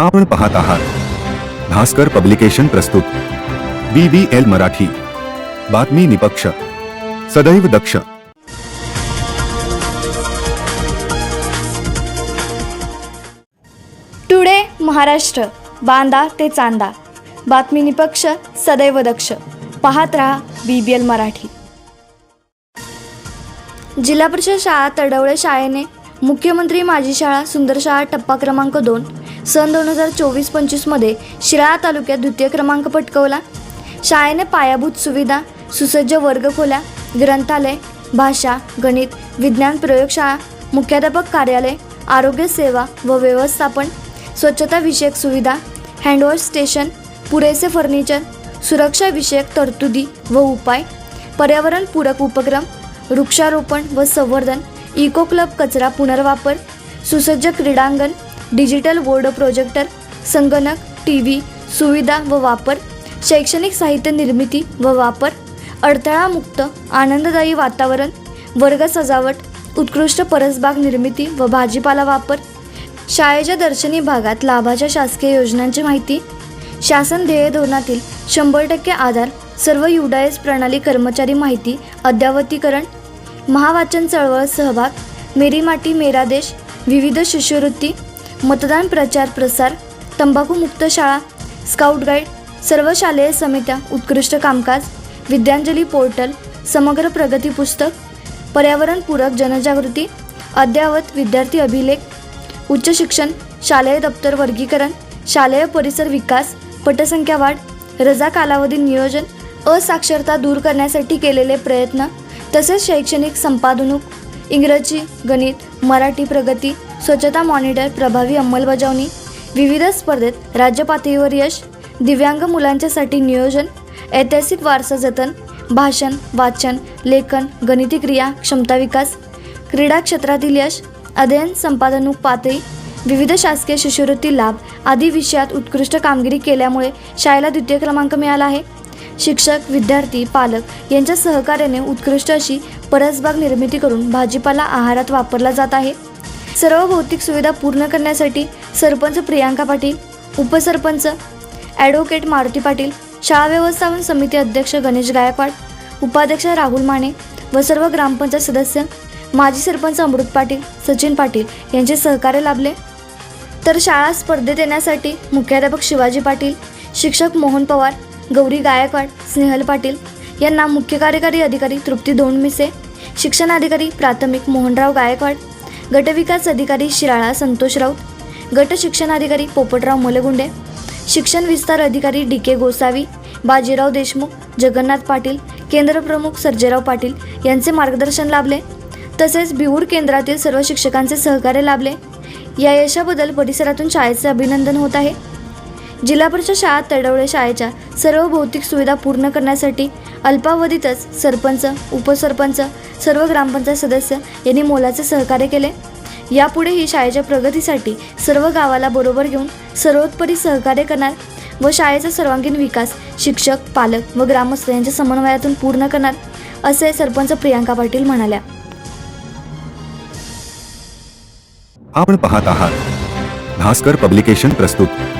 आपण पाहत आहात. भास्कर पब्लिकेशन प्रस्तुत. B B L Marathi. बातमी निपक्ष. सदैव दक्ष. टुडे महाराष्ट्र. बांदा ते चांदा. बातमी निपक्ष सदैव दक्ष. पाहत रहा बी बी एल मराठी. जिल्हा परिषद शाळा तडवळे शाळेने मुख्यमंत्री माझी शाळा सुंदर शाळा टप्पा क्रमांक दोन सन दोन हजार चोवीस पंचवीसमध्ये शिराळा तालुक्यात द्वितीय क्रमांक पटकवला. शाळेने पायाभूत सुविधा सुसज्ज वर्गखोल्या ग्रंथालय भाषा गणित विज्ञान प्रयोगशाळा मुख्याध्यापक कार्यालय आरोग्य सेवा व व्यवस्थापन स्वच्छताविषयक सुविधा हँडवॉश स्टेशन पुरेसे फर्निचर सुरक्षाविषयक तरतुदी व उपाय पर्यावरणपूरक उपक्रम वृक्षारोपण व संवर्धन इको क्लब कचरा पुनर्वापर सुसज्ज क्रीडांगण डिजिटल बोर्ड प्रोजेक्टर संगणक टी व्ही सुविधा व वापर शैक्षणिक साहित्य निर्मिती व वापर अडथळामुक्त आनंददायी वातावरण वर्ग सजावट उत्कृष्ट परसबाग निर्मिती व भाजीपाला वापर शाळेच्या दर्शनी भागात लाभाच्या शासकीय योजनांची माहिती शासन ध्येय धोरणातील शंभर टक्के आधार सर्व युडायस प्रणाली कर्मचारी माहिती अद्यावतीकरण महावाचन चळवळ सहभाग मेरी माटी मेरा देश विविध शिष्यवृत्ती मतदान प्रचार प्रसार तंबाखूमुक्त शाळा स्काउट गाईड सर्व शालेय समित्या उत्कृष्ट कामकाज विद्यांजली पोर्टल समग्र प्रगती पुस्तक पर्यावरणपूरक जनजागृती अद्ययावत विद्यार्थी अभिलेख उच्च शिक्षण शालेय दप्तर वर्गीकरण शालेय परिसर विकास पटसंख्या वाढ रजा कालावधी नियोजन असाक्षरता दूर करण्यासाठी केलेले प्रयत्न तसेच शैक्षणिक संपादनूक इंग्रजी गणित मराठी प्रगती स्वच्छता मॉनिटर प्रभावी अंमलबजावणी विविध स्पर्धेत राज्य पातळीवर यश दिव्यांग मुलांच्यासाठी नियोजन ऐतिहासिक वारसा जतन भाषण वाचन लेखन गणिती क्रिया क्षमता विकास क्रीडा क्षेत्रातील यश अध्ययन संपादनूक पातळी विविध शासकीय शिष्यवृत्ती लाभ आदी विषयात उत्कृष्ट कामगिरी केल्यामुळे शाळेला द्वितीय क्रमांक मिळाला आहे. शिक्षक विद्यार्थी पालक यांच्या सहकार्याने उत्कृष्ट अशी परसबाग निर्मिती करून भाजीपाला आहारात वापरला जात आहे. सर्व भौतिक सुविधा पूर्ण करण्यासाठी सरपंच प्रियांका पाटील उपसरपंच ॲडव्होकेट मारुती पाटील शाळा व्यवस्थापन समिती अध्यक्ष गणेश गायकवाड उपाध्यक्ष राहुल माने व सर्व ग्रामपंचायत सदस्य माजी सरपंच अमृत पाटील सचिन पाटील यांचे सहकार्य लाभले. तर शाळा स्पर्धेत येण्यासाठी मुख्याध्यापक शिवाजी पाटील शिक्षक मोहन पवार गौरी गायकवाड स्नेहल पाटील यांना मुख्य कार्यकारी अधिकारी तृप्ती दोंडमिसे शिक्षणाधिकारी प्राथमिक मोहनराव गायकवाड गटविकास अधिकारी शिराळा संतोष राऊत गट शिक्षणाधिकारी पोपटराव मलगुंडे शिक्षण विस्तार अधिकारी डी के गोसावी बाजीराव देशमुख जगन्नाथ पाटील केंद्रप्रमुख सर्जेराव पाटील यांचे मार्गदर्शन लाभले. तसेच बिहूर केंद्रातील सर्व शिक्षकांचे सहकार्य लाभले. या यशाबद्दल परिसरातून शाळेचे अभिनंदन होत आहे. जिल्हा परिषद शाळा तडवळे शाळेच्या सर्व भौतिक सुविधा पूर्ण करण्यासाठी अल्पावधीतच सरपंच उपसरपंच सर्व ग्रामपंचायत सदस्य यांनी मोलाचे सहकार्य केले. यापुढेही शाळेच्या प्रगतीसाठी सर्व गावाला बरोबर घेऊन सर्वोत्परी सहकार्य करणार व शाळेचा सर्वांगीण विकास शिक्षक पालक व ग्रामस्थ यांच्या समन्वयातून पूर्ण करणार असे सरपंच प्रियांका पाटील म्हणाल्या. आपण पाहत आहात. भास्कर पब्लिकेशन प्रस्तुत.